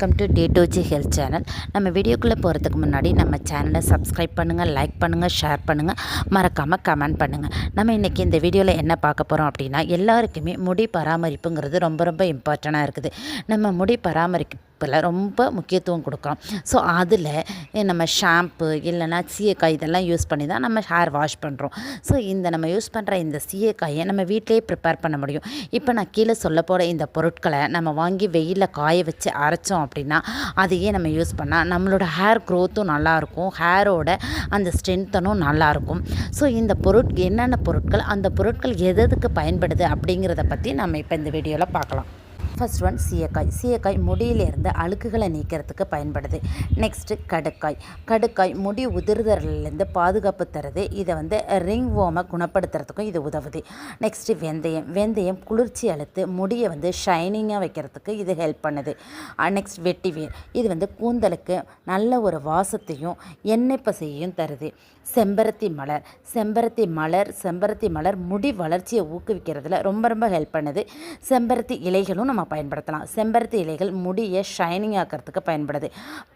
Welcome to டே டோஜி health channel நம்ம வீடியோக்குள்ளே போகிறதுக்கு முன்னாடி நம்ம சேனலை சப்ஸ்கிரைப் பண்ணுங்கள் லைக் பண்ணுங்கள் ஷேர் பண்ணுங்கள் மறக்காமல் கமெண்ட் பண்ணுங்கள் நம்ம இன்றைக்கி இந்த வீடியோவில் என்ன பார்க்க போகிறோம் அப்படின்னா எல்லாருக்குமே முடி பராமரிப்புங்கிறது ரொம்ப ரொம்ப இம்பார்ட்டண்ட்டாக இருக்குது. நம்ம முடி இப்போல்லாம் ரொம்ப முக்கியத்துவம் கொடுக்குறோம் ஸோ அதில் நம்ம ஷாம்பு இல்லைன்னா சீயக்காய் இதெல்லாம் யூஸ் பண்ணி தான் நம்ம ஹேர் வாஷ் பண்ணுறோம் ஸோ இந்த நம்ம யூஸ் பண்ணுற இந்த சீயக்காயை நம்ம வீட்டிலேயே ப்ரிப்பேர் பண்ண முடியும். இப்போ நான் கீழே சொல்ல போகிற இந்த பொருட்களை நம்ம வாங்கி வெயிலில் காய வச்சு அரைச்சோம் அப்படின்னா அதையே நம்ம யூஸ் பண்ணால் நம்மளோட ஹேர் க்ரோத்தும் நல்லாயிருக்கும் ஹேரோட அந்த ஸ்ட்ரென்த்தனும் நல்லாயிருக்கும் ஸோ இந்த பொருட் என்னென்ன பொருட்கள் அந்த பொருட்கள் எது எதுக்கு பயன்படுது அப்படிங்கிறத பற்றி நம்ம இப்போ இந்த வீடியோவில் பார்க்கலாம். ஃபஸ்ட் ஒன் சீயக்காய். சீயக்காய் முடியிலிருந்து அழுக்குகளை நீக்கிறதுக்கு பயன்படுது. நெக்ஸ்ட்டு கடுக்காய். கடுக்காய் முடி உதிர்தலேருந்து பாதுகாப்பு தருது. இதை வந்து ரிங் ஓமை குணப்படுத்துறதுக்கும் இது உதவுது. நெக்ஸ்ட்டு வெந்தயம். வெந்தயம் குளிர்ச்சி அழுத்து முடியை வந்து ஷைனிங்காக வைக்கிறதுக்கு இது ஹெல்ப் பண்ணுது. Uh, நெக்ஸ்ட் வெட்டிவேர். இது வந்து கூந்தலுக்கு நல்ல ஒரு வாசத்தையும் எண்ணெய் பசையையும் தருது. செம்பருத்தி மலர். செம்பருத்தி மலர் செம்பருத்தி மலர் முடி வளர்ச்சியை ஊக்குவிக்கிறதுல ரொம்ப ரொம்ப ஹெல்ப் பண்ணுது. செம்பருத்தி இலைகளும் நம்ம பயன்படுத்தலாம். செம்பருத்தி இலைகள் முடியை ஷைனிங் ஆக்கிறதுக்கு பயன்படுது.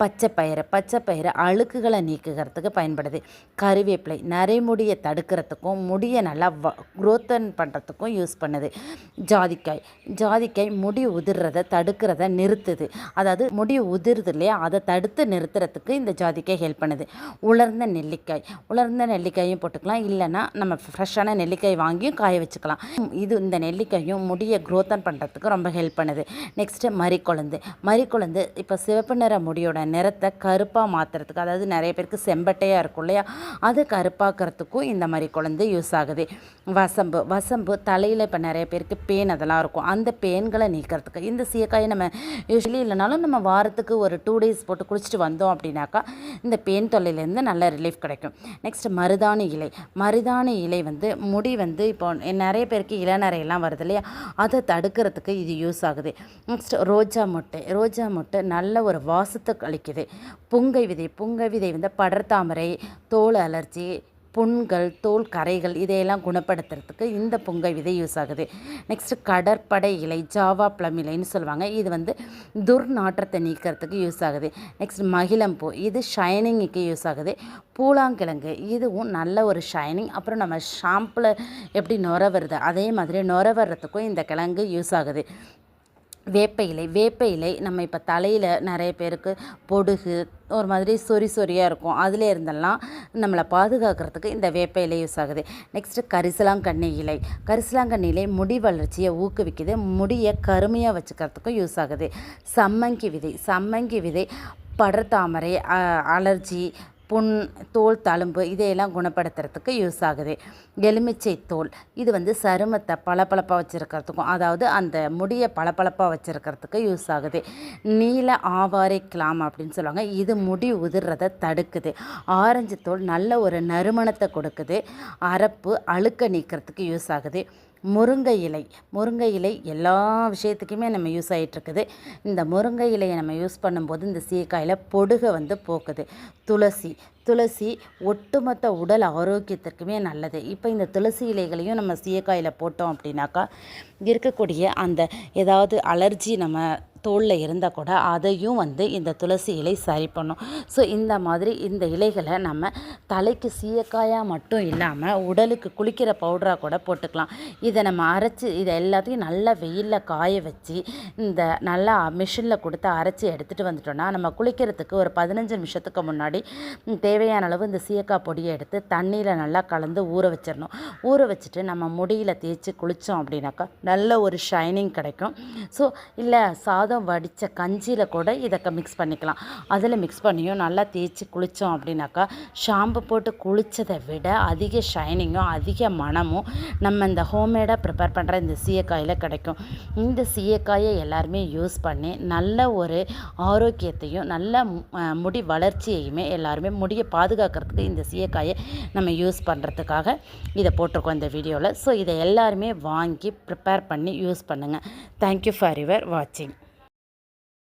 பச்சை பயிறு பச்சை பயிறு அழுக்குகளை நீக்குகிறதுக்கு பயன்படுது. கருவேப்பிலை நரைமுடியை தடுக்கிறதுக்கும் முடியை நல்லா வ குரோத்தன் பண்ணுறதுக்கும் யூஸ் பண்ணுது. ஜாதிக்காய் ஜாதிக்காய் முடி உதிர்றதை தடுக்கிறத நிறுத்துது. அதாவது முடி உதிருது இல்லையா? அதை தடுத்து நிறுத்துறதுக்கு இந்த ஜாதிக்காய் ஹெல்ப் பண்ணுது. உலர்ந்த நெல்லிக்காய் உலர்ந்த நெல்லிக்காயும் போட்டுக்கலாம். இல்லைன்னா நம்ம ஃப்ரெஷ்ஷான நெல்லிக்காய் வாங்கியும் காய வச்சுக்கலாம். இது இந்த நெல்லிக்காயும் முடியை குரோத்தன் பண்ணுறதுக்கு ரொம்ப ஹெல்ப் பண்ணுது. நெக்ஸ்ட்டு மறிக்குழந்து. மறிக்குழந்து இப்போ சிவப்பு நிற முடியோட நிறத்தை கருப்பாக மாற்றுறதுக்கு அதாவது நிறைய பேருக்கு செம்பட்டையாக இருக்கும் இல்லையா? அது கருப்பாக்கிறதுக்கும் இந்த மறிக்குழந்து யூஸ் ஆகுது. வசம்பு. வசம்பு தலையில் இப்போ நிறைய பேருக்கு பேன் அதெல்லாம் இருக்கும். அந்த பேன்களை நீக்கிறதுக்கு. இந்த சீக்காயை நம்ம யூஸ்வலி இல்லைனாலும் நம்ம வாரத்துக்கு ஒரு டூ டேஸ் போட்டு குளிச்சுட்டு வந்தோம் அப்படின்னாக்கா இந்த பேன் தொல்லையிலேருந்து நல்ல ரிலீஃப் கிடைக்கும். நெக்ஸ்ட் மருதாணி இலை. மருதாணி இலை வந்து முடி வந்து இப்போ நிறைய பேருக்கு இளநரையெல்லாம் வருது இல்லையா? அதை தடுக்கிறதுக்கு இது யூஸ் ஆகுது. நெக்ஸ்ட் ரோஜா மொட்டை. ரோஜா மொட்டை நல்ல ஒரு வாசத்தை அளிக்குது. புங்கை விதை புங்கை விதை வந்து படர்தாமரை தோல் அலர்ஜி புண்கள் தோல் கரைகள் இதையெல்லாம் குணப்படுத்துறதுக்கு இந்த புங்கை விதை யூஸ் ஆகுது. நெக்ஸ்ட்டு கடற்படை இலை ஜாவா ப்ளம் இலைன்னு சொல்லுவாங்க. இது வந்து துர்நாற்றத்தை நீக்கிறதுக்கு யூஸ் ஆகுது. நெக்ஸ்ட் மகிழம்பூ இது ஷைனிங்குக்கு யூஸ் ஆகுது. பூலாங்கிழங்கு இதுவும் நல்ல ஒரு ஷைனிங் அப்புறம் நம்ம ஷாம்பில் எப்படி நுர வருது? அதே மாதிரி நுர வர்றதுக்கும் இந்த கிழங்கு யூஸ் ஆகுது. வேப்ப இலை வேப்ப இலை நம்ம இப்போ தலையில் நிறைய பேருக்கு பொடுகு ஒரு மாதிரி சொறி சொறியாக இருக்கும். அதில் இருந்தெல்லாம் நம்மளை பாதுகாக்கிறதுக்கு இந்த வேப்ப இலை யூஸ் ஆகுது. நெக்ஸ்ட்டு கரிசலாங்கண்ணி இலை. கரிசலாங்கண்ணி இலை முடி வளர்ச்சியை ஊக்குவிக்குது. முடியை கருமையாக வச்சுக்கிறதுக்கும் யூஸ் ஆகுது. சம்மங்கி விதை. சம்மங்கி விதை படர்தாமரை அலர்ஜி புண் தோல் தழும்பு இதையெல்லாம் குணப்படுத்துறதுக்கு யூஸ் ஆகுது. எலுமிச்சை தோல் இது வந்து சருமத்தை பளபளப்பாக வச்சுருக்கிறதுக்கும் அதாவது அந்த முடியை பளபளப்பாக வச்சுருக்கிறதுக்கு யூஸ் ஆகுது. நீல ஆவாரை கிளாம் அப்படின்னு சொல்லுவாங்க. இது முடி உதிர்றதை தடுக்குது. ஆரஞ்சு தோல் நல்ல ஒரு நறுமணத்தை கொடுக்குது. அரப்பு அழுக்க நீக்கிறதுக்கு யூஸ் ஆகுது. முருங்கை இலை. முருங்கை இலை எல்லா விஷயத்துக்குமே நம்ம யூஸ் ஆகிட்டுருக்குது இந்த முருங்கை இலையை நம்ம யூஸ் பண்ணும்போது இந்த சீக்காயில் பொடுகை வந்து போக்குது. துளசி. துளசி ஒட்டுமொத்த உடல் ஆரோக்கியத்திற்குமே நல்லது. இப்போ இந்த துளசி இலைகளையும் நம்ம சீயக்காயில் போட்டோம் அப்படின்னாக்கா இருக்கக்கூடிய அந்த ஏதாவது அலர்ஜி நம்ம தோலில் இருந்தால் கூட அதையும் வந்து இந்த துளசி இலை சரி பண்ணும். ஸோ இந்த மாதிரி இந்த இலைகளை நம்ம தலைக்கு சீயக்காயாக மட்டும் இல்லாமல் உடலுக்கு குளிக்கிற பவுடராக கூட போட்டுக்கலாம். இதை நம்ம அரைச்சி இதை எல்லாத்தையும் நல்லா வெயிலில் காய வச்சு இந்த நல்லா மிஷினில் கொடுத்து அரைச்சி எடுத்துகிட்டு வந்துட்டோம்னா நம்ம குளிக்கிறதுக்கு ஒரு பதினஞ்சு நிமிஷத்துக்கு முன்னாடி தேவையான அளவு இந்த சீயக்காய் பொடியை எடுத்து தண்ணியில் நல்லா கலந்து ஊற வச்சிடணும். ஊற வச்சுட்டு நம்ம முடியில் தேய்ச்சி குளித்தோம் அப்படின்னாக்கா நல்ல ஒரு ஷைனிங் கிடைக்கும். ஸோ இல்லை சாதம் சாதம் வடித்த கஞ்சியில் கூட இதை மிக்ஸ் பண்ணிக்கலாம். அதில் மிக்ஸ் பண்ணியும் நல்லா தேய்ச்சி குளித்தோம் அப்படின்னாக்கா ஷாம்பு போட்டு குளித்ததை விட அதிக ஷைனிங்கும் அதிக மனமும் நம்ம இந்த ஹோம்மேடாக ப்ரிப்பேர் பண்ணுற இந்த சீயக்காயில் கிடைக்கும். இந்த சீயக்காயை எல்லாருமே யூஸ் பண்ணி நல்ல ஒரு ஆரோக்கியத்தையும் நல்ல முடி வளர்ச்சியையுமே எல்லாருமே முடியை பாதுகாக்கிறதுக்கு இந்த சீயக்காயை நம்ம யூஸ் பண்ணுறதுக்காக இதை போட்டிருக்கோம் இந்த வீடியோவில் ஸோ இதை எல்லாருமே வாங்கி ப்ரிப்பேர் பண்ணி யூஸ் பண்ணுங்கள் தேங்க்யூ ஃபார் யுவர் வாட்சிங்